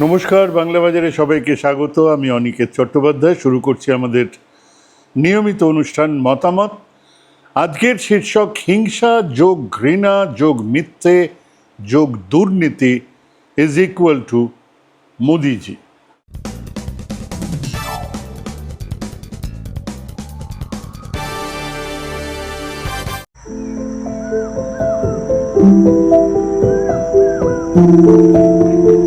নমস্কার, বাংলা বাজারে সবাইকে স্বাগত। আমি অনিকেত চট্টোপাধ্যায়। শুরু করছি আমাদের নিয়মিত অনুষ্ঠান মতামত। আজকের শীর্ষক, হিংসা, যোগ ঘৃণা, যোগ মিথ্যে, যোগ দুর্নীতি ইজ ইকুয়াল টু মোদিজি। আপনারা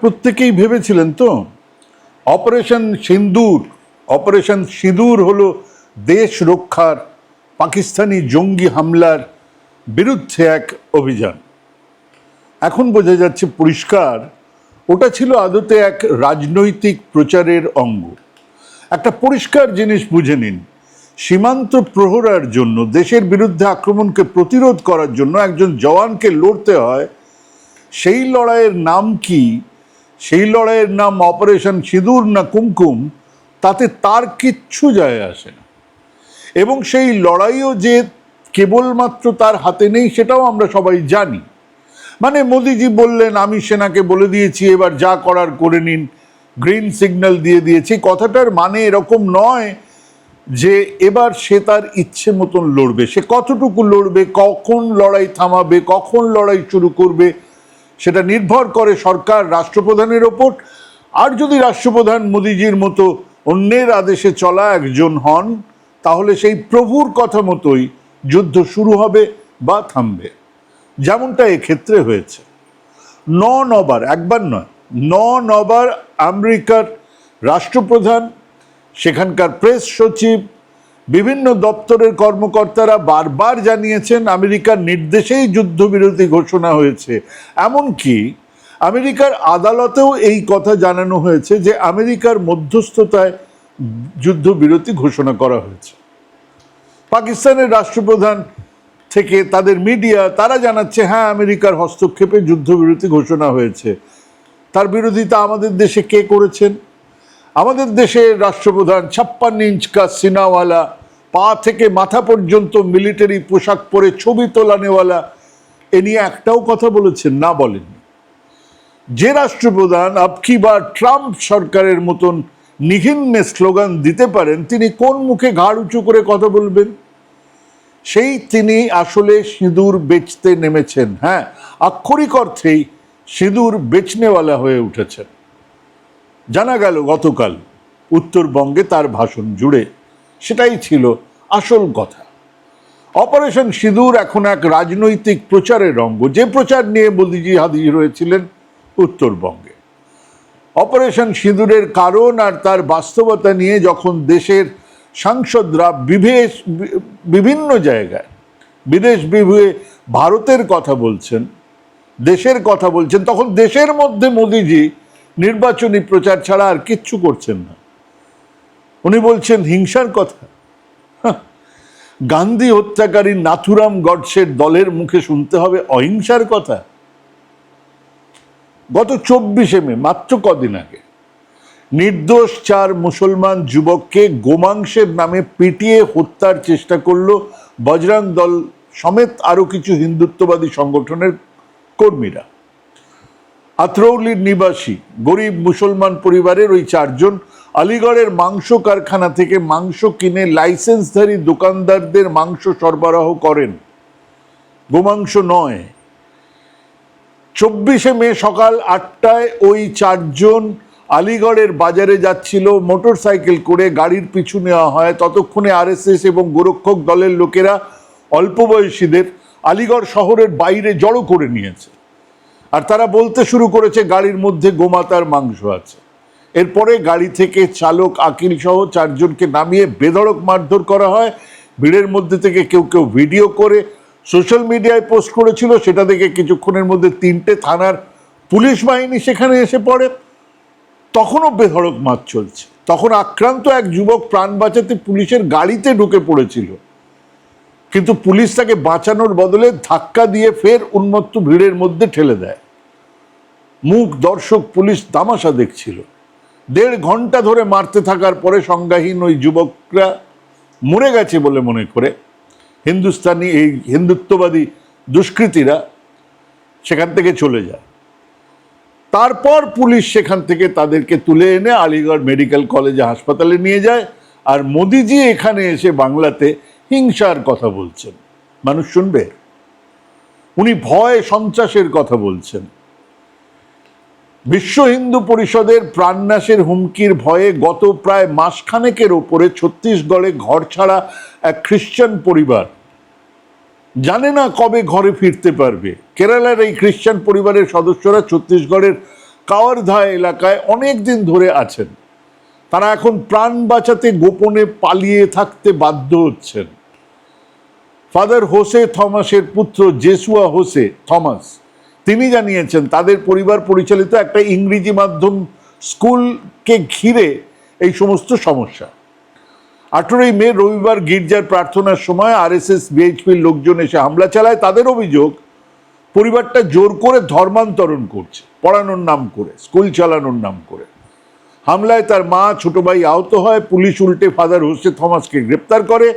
প্রত্যেকেই ভেবেছিলেন তো? অপারেশন সিন্দুর, অপারেশন সিঁদুর হলো দেশ রক্ষার পাকিস্তানি জঙ্গি হামলার বিরুদ্ধে এক অভিযান। এখন বোঝা যাচ্ছে পরিষ্কার, ওটা ছিল আদতে এক রাজনৈতিক প্রচারের অঙ্গ। একটা পরিষ্কার জিনিস বুঝে নিন, সীমান্ত প্রহরার জন্য, দেশের বিরুদ্ধে আক্রমণকে প্রতিরোধ করার জন্য একজন জওয়ানকে লড়তে হয়, সেই লড়াইয়ের নাম কি? সেই লড়াইয়ের নাম অপারেশন সিঁদুর না কুমকুম, তাতে তার কিচ্ছু যায় আসে না। এবং সেই লড়াইও যে কেবলমাত্র তার হাতে নেই, সেটাও আমরা সবাই জানি। মানে মোদিজি বললেন, আমি সেনাকে বলে দিয়েছি, এবার যা করার করে নিন। গ্রিন সিগন্যাল দিয়ে দিয়েছি। কথাটার মানে এরকম নয় যে এবার সে তার ইচ্ছে মতন লড়বে। সে কতটুকু লড়বে, কখন লড়াই থামাবে, কখন লড়াই শুরু করবে সেটা নির্ভর করে সরকার, রাষ্ট্রপ্রধানের ওপর। আর যদি রাষ্ট্রপ্রধান মোদিজির মতো অন্যের আদেশে চলা একজন হন, তাহলে সেই প্রভুর কথা মতোই যুদ্ধ শুরু হবে বা থামবে। যেমনটা এক্ষেত্রে হয়েছে। ন নবার একবার নয় ন নবার আমেরিকার রাষ্ট্রপ্রধান, সেখানকার প্রেস সচিব বিভিন্ন দপ্তরের কর্মকর্তারা বারবার জানিয়েছেন আমেরিকার নির্দেশেই যুদ্ধবিরতি ঘোষণা হয়েছে। এমনকি আমেরিকার আদালতেও এই কথা জানানো হয়েছে যে আমেরিকার মধ্যস্থতায় যুদ্ধবিরতি ঘোষণা করা হয়েছে। পাকিস্তানের রাষ্ট্রপ্রধান থেকে তাদের মিডিয়া, তারা জানাচ্ছে হ্যাঁ আমেরিকার হস্তক্ষেপে যুদ্ধবিরতি ঘোষণা হয়েছে। তার বিরোধিতা আমাদের দেশে কে করেছেন? আমাদের দেশের রাষ্ট্রপ্রধান, ছাপ্পান্ন ইঞ্চ কা সিনাওয়ালা পা থেকে মাথা পর্যন্ত মিলিটারি পোশাক পরে ছবি তোলানেওয়ালা এ নিয়ে একটাও কথা বলেছেন, না বলেন যে রাষ্ট্রপ্রধান আপকি বা ট্রাম্প সরকারের মতন নিঘিন্নে স্লোগান দিতে পারেন, তিনি কোন মুখে ঘাড় উঁচু করে কথা বলবেন? সেই তিনি আসলে সিঁদুর বেচতে নেমেছেন হ্যাঁ আক্ষরিক অর্থেই সিঁদুর বেচনেওয়ালা হয়ে উঠেছেন। জানা গেল গতকাল উত্তরবঙ্গে তার ভাষণ জুড়ে, সেটাই ছিল আসল কথা। অপারেশন সিঁদুর এখন এক রাজনৈতিক প্রচারের অঙ্গ। যে প্রচার নিয়ে মোদিজি হাজির হয়েছিলেন উত্তরবঙ্গে। অপারেশন সিঁদুরের কারণ আর তার বাস্তবতা নিয়ে যখন দেশের সাংসদরা বিভেষ বিভিন্ন জায়গায়, বিদেশ বিভুয়ে ভারতের কথা বলছেন, দেশের কথা বলছেন, তখন দেশের মধ্যে মোদিজি নির্বাচনী প্রচার ছাড়া আর কিচ্ছু করছেন না। উনি বলছেন হিংসার কথা। গান্ধী হত্যাকারী নাথুরাম গডসের দলের মুখে শুনতে হবে অহিংসার কথা। গত চব্বিশে মে, মাত্র কদিন আগে, নির্দোষ চার মুসলমান যুবককে গোমাংসের নামে পিটিয়ে হত্যার চেষ্টা করল বজরং দল সমেত আরও কিছু হিন্দুত্ববাদী সংগঠনের কর্মীরা। আত্রৌলির নিবাসী, গরিব মুসলমান পরিবারের ওই চারজন আলিগড়ের মাংস কারখানা থেকে মাংস কিনে লাইসেন্সধারী দোকানদারদের মাংস সরবরাহ করেন। গোমাংস নয়। চব্বিশে মে সকাল আটটায় ওই চারজন আলিগড়ের বাজারে যাচ্ছিল মোটর সাইকেল করে গাড়ির পিছু নেওয়া হয়। ততক্ষণে আরএসএস এবং গোরক্ষক দলের লোকেরা অল্প বয়সীদের আলিগড় শহরের বাইরে জড়ো করে নিয়েছে। আর তারা বলতে শুরু করেছে, গাড়ির মধ্যে গোমাতার মাংস আছে। এরপরে গাড়ি থেকে চালক আকিল সহ চারজনকে নামিয়ে বেধড়ক মারধর করা হয়। ভিড়ের মধ্যে থেকে কেউ কেউ ভিডিও করে সোশ্যাল মিডিয়ায় পোস্ট করেছিল। সেটা দেখে কিছুক্ষণের মধ্যে তিনটে থানার পুলিশ বাহিনী সেখানে এসে পড়ে। তখনও বেধড়ক মার চলছে। তখন আক্রান্ত এক যুবক প্রাণ বাঁচাতে পুলিশের গাড়িতে ঢুকে পড়েছিল। কিন্তু পুলিশ তাকে বাঁচানোর বদলে ধাক্কা দিয়ে ফের উন্মত্ত ভিড়ের মধ্যে ঠেলে দেয়। মুখ দর্শক পুলিশ তামাশা দেখছিল। দেড় ঘণ্টা ধরে মারতে থাকার পরে সংজ্ঞাহীন ওই যুবকরা মরে গেছে বলে মনে করে। হিন্দুস্তানি এই হিন্দুত্ববাদী দুষ্কৃতীরা সেখান থেকে চলে যায়। তারপর পুলিশ সেখান থেকে তাদেরকে তুলে এনে আলিগড় মেডিকেল কলেজে হাসপাতালে নিয়ে যায় আর মোদিজি এখানে এসে বাংলাতে হিংসার কথা বলছেন। মানুষ শুনবে? উনি ভয়, সন্ত্রাসের কথা বলছেন। বিশ্ব হিন্দু পরিষদের প্রাণনাশের হুমকির ভয়ে গত প্রায় মাসখানেকের ওপরে ছত্তিশগড়ে ঘর ছাড়া এক খ্রিস্টান পরিবার জানে না কবে ঘরে ফিরতে পারবে। কেরালার এই খ্রিস্টান পরিবারের সদস্যরা ছত্তিশগড়ের কাওয়ারধা এলাকায় অনেক দিন ধরে আছেন। তারা এখন প্রাণ বাঁচাতে গোপনে পালিয়ে থাকতে বাধ্য হচ্ছেন। ফাদার হোসে থমাসের পুত্র জেসুয়া হোসে থমাস তিনি জানিয়েছেন, তাদের পরিবার পরিচালিত একটা ইংরেজি মাধ্যম স্কুলকে ঘিরে এই সমস্ত সমস্যা। আঠেরোই মে, রবিবার গির্জার প্রার্থনার সময় আরএসএস, বিএইচপির লোকজন এসে হামলা চালায়। তাদের অভিযোগ, পরিবারটা জোর করে ধর্মান্তরণ করছে, পড়ানোর নাম করে, স্কুল চালানোর নাম করে। হামলায় তার মা, ছোট ভাই আহত হয়। পুলিশ উল্টে ফাদার হোসে থমাসকে গ্রেপ্তার করে।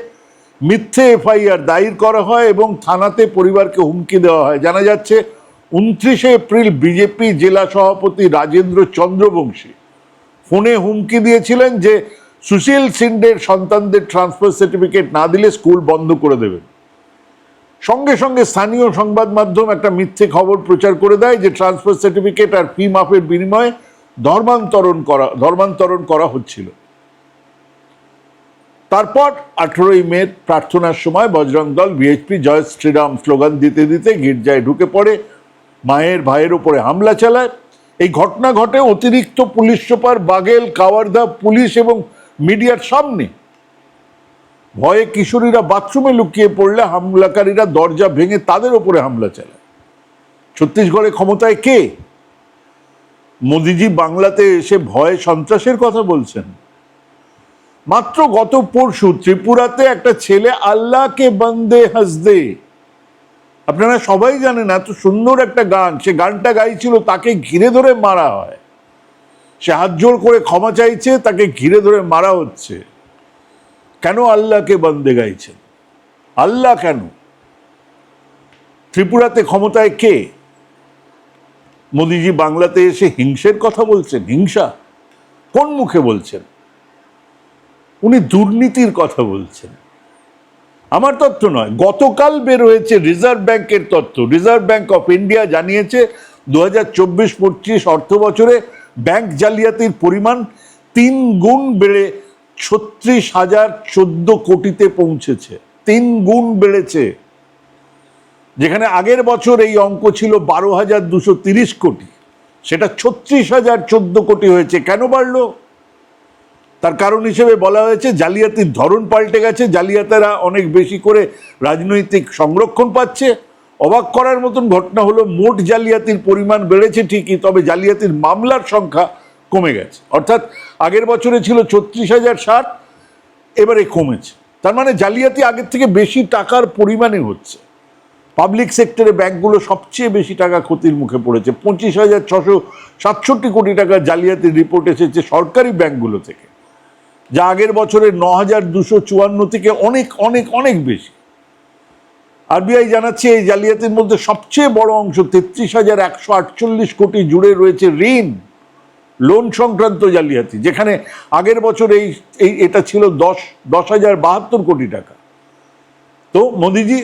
মিথ্যে এফআইআর দায়ের করা হয় এবং থানাতে পরিবারকে হুমকি দেওয়া হয়। জানা যাচ্ছে উনত্রিশে এপ্রিল বিজেপি জেলা সভাপতি রাজেন্দ্র চন্দ্রবংশী ফোনে হুমকি দিয়েছিলেন যে সুশীল সিন্ডের সন্তানদের ট্রান্সফার সার্টিফিকেট না দিলে স্কুল বন্ধ করে দেবেন। সঙ্গে সঙ্গে স্থানীয় সংবাদ মাধ্যম একটা মিথ্যে খবর প্রচার করে দেয় যে ট্রান্সফার সার্টিফিকেট আর ফি মাফের বিনিময়ে ধর্মান্তরণ করা ধর্মান্তরণ করা হচ্ছিল। তারপর আঠেরোই মে প্রার্থনার সময় বজরং দল বিএসপি জয় শ্রীরাম স্লোগান দিতে দিতে গির্জায় ঢুকে পড়ে মায়ের ভাইয়ের ওপরে হামলা চালায়। এই ঘটনা ঘটে অতিরিক্ত police super Baghel Kawardha, police এবং মিডিয়ার সামনে। ভয়ে কিশোরীরা বাথরুমে লুকিয়ে পড়লে হামলাকারীরা দরজা ভেঙে তাদের ওপরে হামলা চালায়। ছত্তিশগড়ে ক্ষমতায় কে? মোদিজি বাংলাতে এসে ভয়ে সন্ত্রাসের কথা বলছেন। মাত্র গত পরশু ত্রিপুরাতে একটা ছেলে আল্লাহকে বন্দে হাসদে আপনারা সবাই জানেন এত সুন্দর একটা গান, সে গানটা গাইছিল তাকে ঘিরে ধরে মারা হয়। সে হাত জোর করে ক্ষমা চাইছে, তাকে ঘিরে ধরে মারা হচ্ছে। কেন আল্লাহকে বন্দে গাইছেন? আল্লাহ কেন? ত্রিপুরাতে ক্ষমতায় কে? মোদিজি বাংলাতে এসে হিংসের কথা বলছেন, হিংসা? কোন মুখে বলছেন? উনি দুর্নীতির কথা বলছেন। আমার তথ্য নয়। গতকাল বের হয়েছে রিজার্ভ ব্যাংকের তথ্য। রিজার্ভ ব্যাংক অফ ইন্ডিয়া জানিয়েছে দু হাজার চব্বিশ পঁচিশ অর্থ বছরে ব্যাংক জালিয়াতির পরিমাণ তিন গুণ বেড়ে ছত্রিশ হাজার চোদ্দ কোটিতে পৌঁছেছে। তিন গুণ বেড়েছে। যেখানে আগের বছর এই অঙ্ক ছিল বারো হাজার দুশো তিরিশ কোটি, সেটা ছত্রিশ হাজার চোদ্দ কোটি হয়েছে। কেন বাড়লো? তার কারণ হিসেবে বলা হয়েছে, জালিয়াতির ধরন পাল্টে গেছে, জালিয়াতেরা অনেক বেশি করে রাজনৈতিক সংরক্ষণ পাচ্ছে। অবাক করার মতন ঘটনা হলো, মোট জালিয়াতির পরিমাণ বেড়েছে ঠিকই, তবে জালিয়াতির মামলার সংখ্যা কমে গেছে। অর্থাৎ আগের বছরে ছিল ছত্রিশ হাজার ষাট, এবারে কমেছে। তার মানে জালিয়াতি আগের থেকে বেশি টাকার পরিমাণে হচ্ছে। পাবলিক সেক্টরে ব্যাংকগুলো সবচেয়ে বেশি টাকা ক্ষতির মুখে পড়েছে, পঁচিশ হাজার ছশো সাতষট্টি কোটি টাকা জালিয়াতির রিপোর্ট এসেছে সরকারি ব্যাংকগুলো থেকে। যা আগের বছরের ন হাজার দুশো চুয়ান্ন থেকে অনেক অনেক অনেক বেশি। আরবিআই জানাচ্ছে এই জালিয়াতির মধ্যে সবচেয়ে বড় অংশ, তেত্রিশ হাজার একশো আটচল্লিশ কোটি জুড়ে রয়েছে ঋণ, লোন সংক্রান্ত জালিয়াতি, যেখানে আগের বছর এই এই, এটা ছিল দশ দশ হাজার বাহাত্তর কোটি টাকা। তো মোদিজি,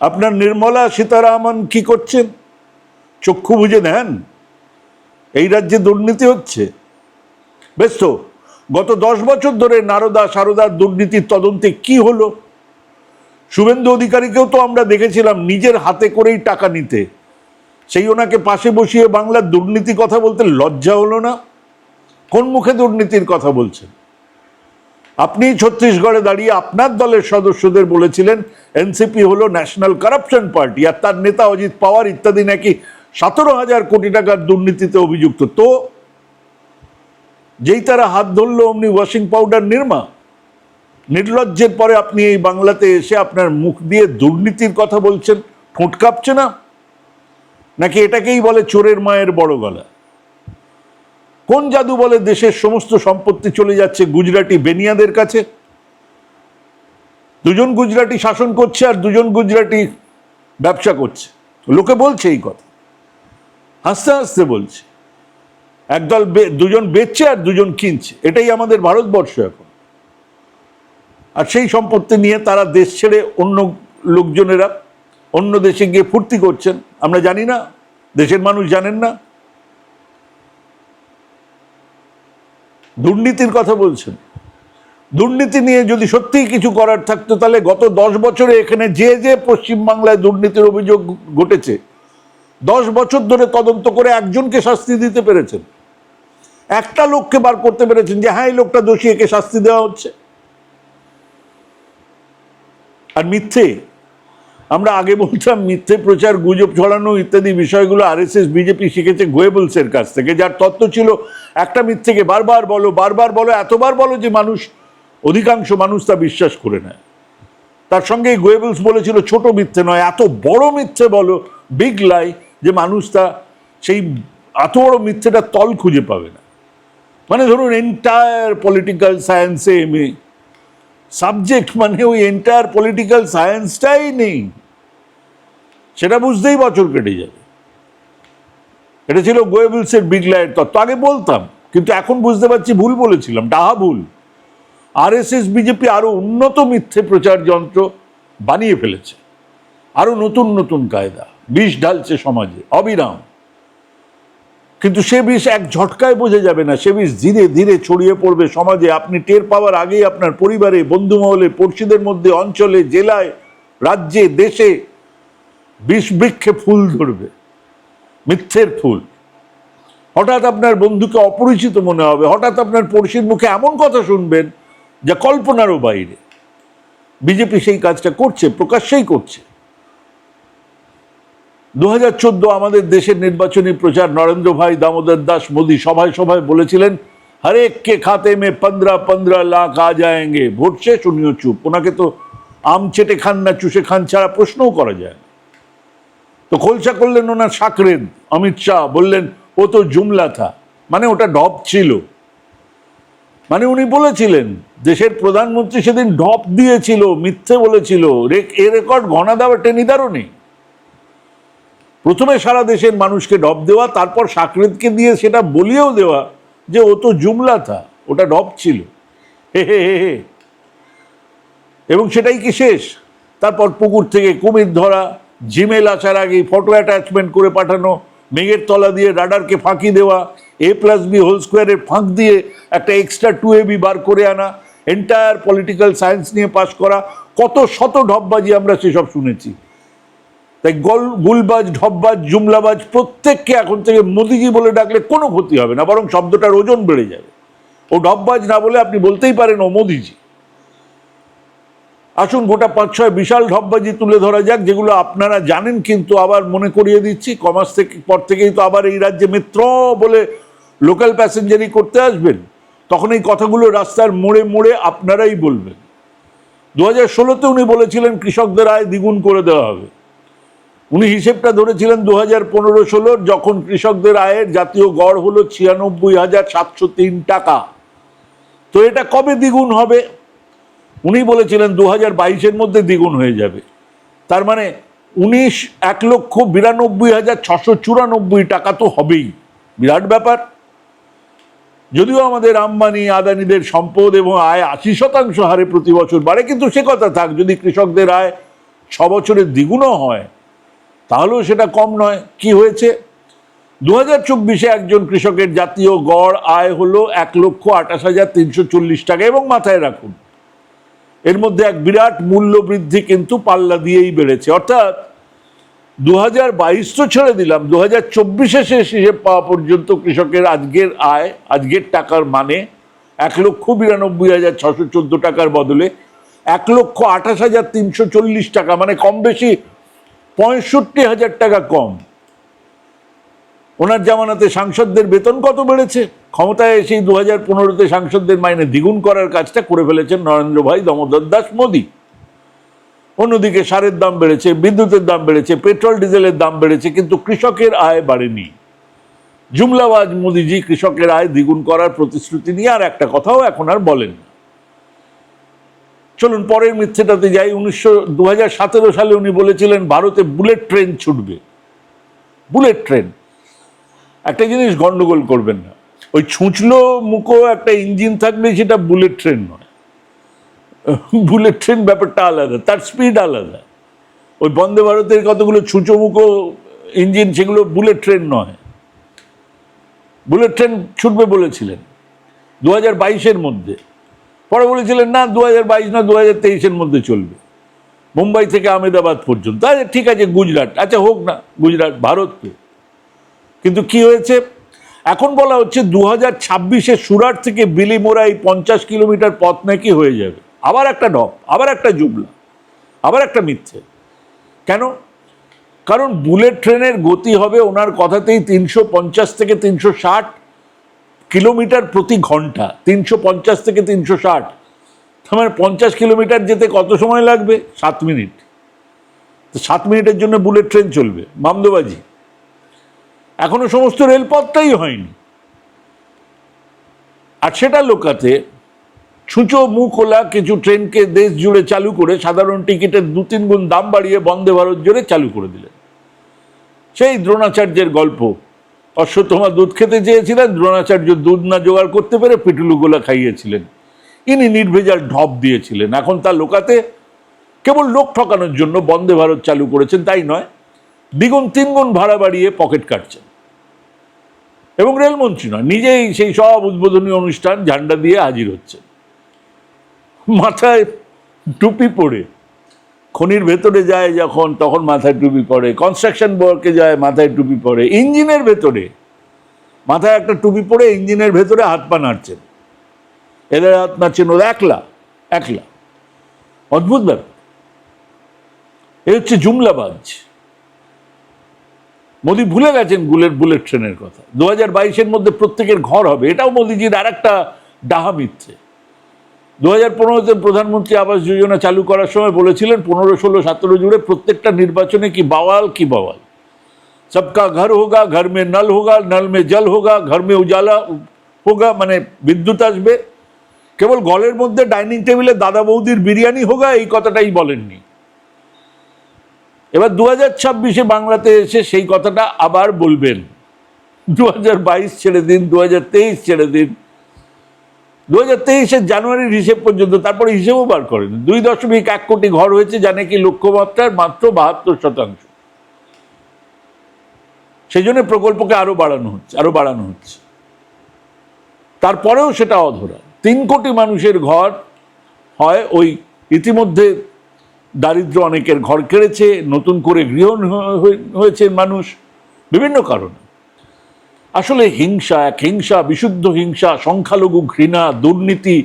আপনার নির্মলা সীতারামন কি করছেন? চক্ষু বুঝে নেন? এই রাজ্যে দুর্নীতি হচ্ছে? বেশ তো গত দশ বছর ধরে নারদা সারদার দুর্নীতির তদন্তে কি হলো? শুভেন্দু অধিকারীকেও তো আমরা দেখেছিলাম নিজের হাতে করেই টাকা নিতে। সেই ওনাকে পাশে বসিয়ে বাংলার দুর্নীতি কথা বলতে লজ্জা হলো না? কোন মুখে দুর্নীতির কথা বলছেন? আপনি ছত্তিশগড়ে দাঁড়িয়ে আপনার দলের সদস্যদের বলেছিলেন, এনসিপি হলো ন্যাশনাল কারাপশন পার্টি, আর তার নেতা অজিত পাওয়ার ইত্যাদি নাকি সতেরো হাজার কোটি টাকার দুর্নীতিতে অভিযুক্ত। তো যেই তারা হাত ধরলো, অমনি ওয়াশিং পাউডার নির্মা। নির্লজ্জের পরে আপনি এই বাংলাতে এসে আপনার মুখ দিয়ে দুর্নীতির কথা বলছেন, ঠোঁট কাঁপছে না? নাকি এটাকেই বলে চোরের মায়ের বড় গলা? কোন জাদু বলে দেশের সমস্ত সম্পত্তি চলে যাচ্ছে গুজরাটি বেনিয়াদের কাছে? দুজন গুজরাটি শাসন করছে আর দুজন গুজরাটি ব্যবসা করছে। লোকে বলছে এই কথা। হাসতে হাসতে বলছে। একদল দুজন বেচছে আর দুজন কিনছে। এটাই আমাদের ভারতবর্ষ এখন। আর সেই সম্পত্তি নিয়ে তারা দেশ ছেড়ে অন্য লোকজনেরা অন্য দেশে গিয়ে ফুর্তি করছেন। আমরা জানি না, দেশের মানুষ জানেন না। দুর্নীতির কথা বলছেন। দুর্নীতি নিয়ে যদি সত্যিই কিছু করার থাকতো, তাহলে গত দশ বছরে এখানে যে যে পশ্চিমবাংলায় দুর্নীতির অভিযোগ ঘটেছে, দশ বছর ধরে তদন্ত করে একজনকে শাস্তি দিতে পেরেছেন। একটা লোককে বার করতে পেরেছেন যে হ্যাঁ এই লোকটা দোষী, একে শাস্তি দেওয়া হচ্ছে। আর মিথ্যে। আমরা আগে বলতাম, মিথ্যে প্রচার, গুজব ছড়ানো ইত্যাদি বিষয়গুলো আরএসএস, বিজেপি শিখেছে গোয়েবলসের কাছ থেকে। যার তত্ত্ব ছিল, একটা মিথ্যেকে বারবার বলো বারবার বলো, এতবার বলো যে মানুষ, অধিকাংশ মানুষ তা বিশ্বাস করে নেয়। তার সঙ্গে গোয়েবলস বলেছিল, ছোট মিথ্যে নয়, এত বড় মিথ্যে বলো বিগ লাই যে মানুষ তা সেই, এত বড় মিথ্যেটা তল খুঁজে পাবে না। মানে ধরুন এন্টায়ার পলিটিক্যাল সায়েন্সে এমএ সাবজেক্ট মানে ওই এন্টায়ার পলিটিক্যাল সায়েন্সটাই নেই। সেটা বুঝতেই বছর কেটে যাবে। এটা ছিল গোয়েবলসের বিগ লাইট তত্ত্ব। আগে বলতাম, কিন্তু এখন বুঝতে পারছি ভুল বলেছিলাম, ডাহা ভুল। আরএসএস বিজেপি আরও উন্নত মিথ্যে প্রচার যন্ত্র বানিয়ে ফেলেছে। আরও নতুন নতুন কায়দা, বিষ ঢালছে সমাজে। অবিরাম। কিন্তু সে বিষ এক ঝটকায় বোঝা যাবে না। সে বিষ ধীরে ধীরে ছড়িয়ে পড়বে সমাজে। আপনি টের পাওয়ার আগেই আপনার পরিবারে বন্ধু মহলে পড়শিদের মধ্যে, অঞ্চলে, জেলায়, রাজ্যে, দেশে বিষ বৃক্ষে ফুল ধরবে। মিথ্যের ফুল। হঠাৎ আপনার বন্ধুকে অপরিচিত মনে হবে। হঠাৎ আপনার পড়শির মুখে এমন কথা শুনবেন যা কল্পনারও বাইরে। বিজেপি সেই কাজটা করছে, প্রকাশ্যেই করছে। দু হাজার চোদ্দ আমাদের দেশের নির্বাচনী প্রচার নরেন্দ্র ভাই দামোদর দাস মোদী সভায় সভায় বলেছিলেন হরেক কে খাতে মে পন্দ্রা পন্দ্রা লাখ আ যায়গে ভোট শেষ, উনিও চুপ। ওনাকে তো আম চেটে খান না চুষে খান ছাড়া প্রশ্নও করা যায় তো খোলসা করলেন ওনার সাকরেদ অমিত শাহ, বললেন, ও তো জুমলা থা মানে ওটা ঢপ ছিল। মানে উনি বলেছিলেন, দেশের প্রধানমন্ত্রী সেদিন ঢপ দিয়েছিল, মিথ্যে বলেছিল। এ রেকর্ড ঘনা দেওয়া টেনিদারও নেই। প্রথমে সারা দেশের মানুষকে ডব দেওয়া, তারপর সাকরেদকে দিয়ে সেটা বলিয়েও দেওয়া, যে ও তো জুমলা থা, ওটা ডব ছিল। হে হে হে হে। এবং সেটাই কি শেষ? তারপর পুকুর থেকে কুমির ধরা, জিমেল আসার আগে ফটো অ্যাটাচমেন্ট করে পাঠানো, মেঘের তলা দিয়ে রাডারকে ফাঁকি দেওয়া এ প্লাস বি হোল স্কোয়ারের ফাঁক দিয়ে একটা এক্সট্রা টু এ বি বার করে আনা এন্টায়ার পলিটিক্যাল সায়েন্স নিয়ে পাশ করা, কত শত ঢপবাজি আমরা সেসব শুনেছি। তাই গল, গুলবাজ ঢপবাজ জুমলাবাজ প্রত্যেককে এখন থেকে মোদিজি বলে ডাকলে কোনো ক্ষতি হবে না, বরং শব্দটার ওজন বেড়ে যাবে। ও ঢপবাজ না বলে আপনি বলতেই পারেন ও মোদিজি। আসুন গোটা পাঁচ ছয় বিশাল ঢপবাজি তুলে ধরা যাক, যেগুলো আপনারা জানেন কিন্তু আবার মনে করিয়ে দিচ্ছি। কমার্স থেকে, পর থেকেই তো আবার এই রাজ্যে মিত্র বলে লোকাল প্যাসেঞ্জারই করতে আসবেন। তখন এই কথাগুলো রাস্তার মোড়ে মোড়ে আপনারাই বলবেন। দু হাজার ষোলোতে উনি বলেছিলেন, কৃষকদের আয় দ্বিগুণ করে দেওয়া হবে। উনি হিসেবটা ধরেছিলেন দু হাজার পনেরো ষোলোর যখন কৃষকদের আয়ের জাতীয় গড় হলো ছিয়ানব্বই হাজার সাতশো তিন টাকা। তো এটা কবে দ্বিগুণ হবে? উনি বলেছিলেন দু হাজার বাইশের মধ্যে দ্বিগুণ হয়ে যাবে। তার মানে উনিশ, এক লক্ষ বিরানব্বই হাজার ছশো চুরানব্বই টাকা তো হবেই। বিরাট ব্যাপার। যদিও আমাদের আম্বানি, আদানিদের সম্পদ এবং আয় আশি শতাংশ হারে প্রতি বছর বাড়ে, কিন্তু সে কথা থাক, যদি কৃষকদের আয় ছ বছরের দ্বিগুণও হয় তাহলেও সেটা কম নয়। কি হয়েছে? দু হাজার চব্বিশে একজন কৃষকের জাতীয় গড় আয় হলো এক লক্ষ আঠাশ হাজার তিনশো চল্লিশ টাকা এবং মাথায় রাখুন, এর মধ্যে এক বিরাট মূল্য বৃদ্ধি কিন্তু পাল্লা দিয়েই বেড়েছে। অর্থাৎ দু হাজার বাইশ তো ছেড়ে দিলাম দু হাজার চব্বিশে শেষ হিসেব পাওয়া পর্যন্ত কৃষকের আজকের আয়, আজকের টাকার মানে এক লক্ষ বিরানব্বই হাজার ছশো চোদ্দ টাকার বদলে এক লক্ষ আঠাশ হাজার তিনশো চল্লিশ টাকা মানে কম বেশি পঁয়ষট্টি হাজার টাকা কম। ওনার জামানাতে সাংসদদের বেতন কত বেড়েছে? ক্ষমতায় এসেই দু হাজার পনেরোতে সাংসদদের মাইনে দ্বিগুণ করার কাজটা করে ফেলেছেন নরেন্দ্র ভাই, দামোদর দাস, মোদী। অন্যদিকে সারের দাম বেড়েছে, বিদ্যুতের দাম বেড়েছে, পেট্রোল, ডিজেলের দাম বেড়েছে, কিন্তু কৃষকের আয় বাড়েনি। জুমলাবাজ মোদিজি কৃষকের আয় দ্বিগুণ করার প্রতিশ্রুতি নিয়ে আর একটা কথাও এখন আর বলেন চলুন পরের মিথ্যেটাতে যাই। উনিশশো দু হাজার সতেরো সালে উনি বলেছিলেন, ভারতে বুলেট ট্রেন ছুটবে। Bullet train. একটা জিনিস গন্ডগোল করবেন না। ওই ছুঁচলো মুখো একটা ইঞ্জিন থাকলে সেটা বুলেট ট্রেন নয়। বুলেট ট্রেন ব্যাপারটা আলাদা, তার স্পিড আলাদা। ওই বন্দে ভারতের কতগুলো ছুঁচো মুখো ইঞ্জিন, সেগুলো বুলেট ট্রেন নয়। বুলেট ট্রেন ছুটবে বলেছিলেন। দু হাজার বাইশের মধ্যে। পরে বলেছিলেন, না দু হাজার বাইশ না দু হাজার তেইশের মধ্যে চলবে। মুম্বাই থেকে আহমেদাবাদ পর্যন্ত। আচ্ছা ঠিক আছে, গুজরাট। আচ্ছা হোক না, গুজরাট ভারত তো কিন্তু কি হয়েছে? এখন বলা হচ্ছে দু হাজার ছাব্বিশে সুরাট থেকে বিলিমোরা এই পঞ্চাশ কিলোমিটার পথ নাকি হয়ে যাবে। আবার একটা ডপ আবার একটা জুবলা, আবার একটা মিথ্যে। কেন? কারণ বুলেট ট্রেনের গতি হবে ওনার কথাতেই তিনশো পঞ্চাশ থেকে তিনশো ষাট। কিলোমিটার প্রতি ঘণ্টা, তিনশো পঞ্চাশ থেকে তিনশো ষাট। তার মানে পঞ্চাশ কিলোমিটার যেতে কত সময় লাগবে? সাত মিনিট। তো সাত মিনিটের জন্য বুলেট ট্রেন চলবে মামদোবাজি এখনও সমস্ত রেলপথটাই হয়নি। আর সেটা লোকাতে ছুঁচো মুখোলা কিছু ট্রেনকে দেশ জুড়ে চালু করে সাধারণ টিকিটের দু তিন গুণ দাম বাড়িয়ে বন্দে ভারত জুড়ে চালু করে দিলেন। সেই দ্রোণাচার্যের গল্প অশ্বত্থমা দুধ খেতে চেয়েছিলেন, দ্রোণাচার্য দুধ না জোগাড় করতে পেরে পিটুলুগোলা খাইয়েছিলেন। ইনি নির্ভেজাল ঢপ দিয়েছিলেন। এখন তা লোকাতে কেবল লোক ঠকানোর জন্য বন্দে ভারত চালু করেছেন, তাই নয়। দ্বিগুণ, তিনগুণ ভাড়া বাড়িয়ে পকেট কাটছেন। এবং রেলমন্ত্রী নয়, নিজেই সেই সব উদ্বোধনী অনুষ্ঠান ঝান্ডা দিয়ে হাজির হচ্ছেন। মাথায় টুপি পরে খনির ভেতরে যায় যখন, তখন মাথায় টুপি পরে। কনস্ট্রাকশন ওয়ার্কে যায়, মাথায় টুপি পরে। ইঞ্জিনের ভেতরে। মাথায় একটা টুপি পরে ইঞ্জিনের ভেতরে হাত পা নাড়ছেন। এদের হাত নাড়ছেন ওরা একলা একলা। অদ্ভুত ব্যাপার। এ হচ্ছে জুমলাবাজ। মোদি ভুলে গেছেন বুলেট বুলেট ট্রেনের কথা। দু হাজার বাইশের মধ্যে প্রত্যেকের ঘর হবে। এটাও মোদিজির আর একটা ডাহা মিথ্যে দু হাজার পনেরোতে প্রধানমন্ত্রী আবাস যোজনা চালু করার সময় বলেছিলেন, পনেরো, ষোলো, সতেরো জুড়ে প্রত্যেকটা নির্বাচনে কি বাওয়াল কি বাওয়াল? সবকা ঘর হোগা, ঘর মে নল হোগা, নল মে জল হোগা, ঘর মে উজালা হোগা মানে বিদ্যুৎ আসবে। কেবল গলের মধ্যে ডাইনিং টেবিলে দাদা বৌদির বিরিয়ানি হোগা, এই কথাটাই বলেননি। এবার দু হাজার ছাব্বিশে বাংলাতে এসে সেই কথাটা আবার বলবেন। দু হাজার বাইশ ছেড়ে দিন দু হাজার তেইশ ছেড়ে দিন। দু হাজার তেইশের জানুয়ারির হিসেব পর্যন্ত তারপরে হিসেবও বার করেন। দুই দশমিক এক কোটি ঘর হয়েছে, যা নাকি লক্ষ্যমাত্রার মাত্র বাহাত্তর শতাংশ। সেই জন্য প্রকল্পকে আরও বাড়ানো হচ্ছে, আরও বাড়ানো হচ্ছে। তারপরেও সেটা অধরা। তিন কোটি মানুষের ঘর হয় ওই ইতিমধ্যে দারিদ্র অনেকের ঘর কেড়েছে, নতুন করে গৃহ হয়েছে মানুষ, বিভিন্ন কারণে। আসলে হিংসা এক হিংসা, বিশুদ্ধ হিংসা, সংখ্যালঘু ঘৃণা, দুর্নীতি,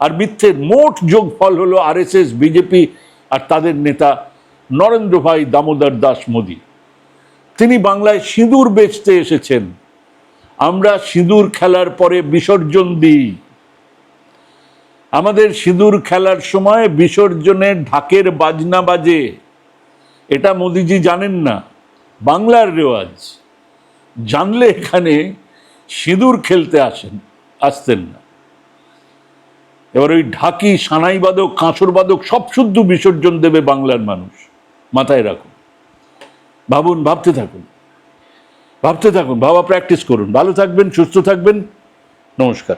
আর মিথ্যের মোট যোগফল হলো আরএসএস, বিজেপি আর তাদের নেতা নরেন্দ্র ভাই দামোদর দাস মোদী। তিনি বাংলায় সিঁদুর বেচতে এসেছেন। আমরা সিঁদুর খেলার পরে বিসর্জন দিই। আমাদের সিঁদুর খেলার সময় বিসর্জনের ঢাকের বাজনা বাজে। এটা মোদিজি জানেন না। বাংলার রেওয়াজ। জানলে এখানে সিঁদুর খেলতে আসেন, আসতেন না। এবার ওই ঢাকি, সানাই বাদক বাদক সব শুদ্ধ বিসর্জন দেবে বাংলার মানুষ। মাথায় রাখুন। ভাবুন, ভাবতে থাকুন। ভাবতে থাকুন, ভাবা প্র্যাকটিস করুন। ভালো থাকবেন, সুস্থ থাকবেন। নমস্কার।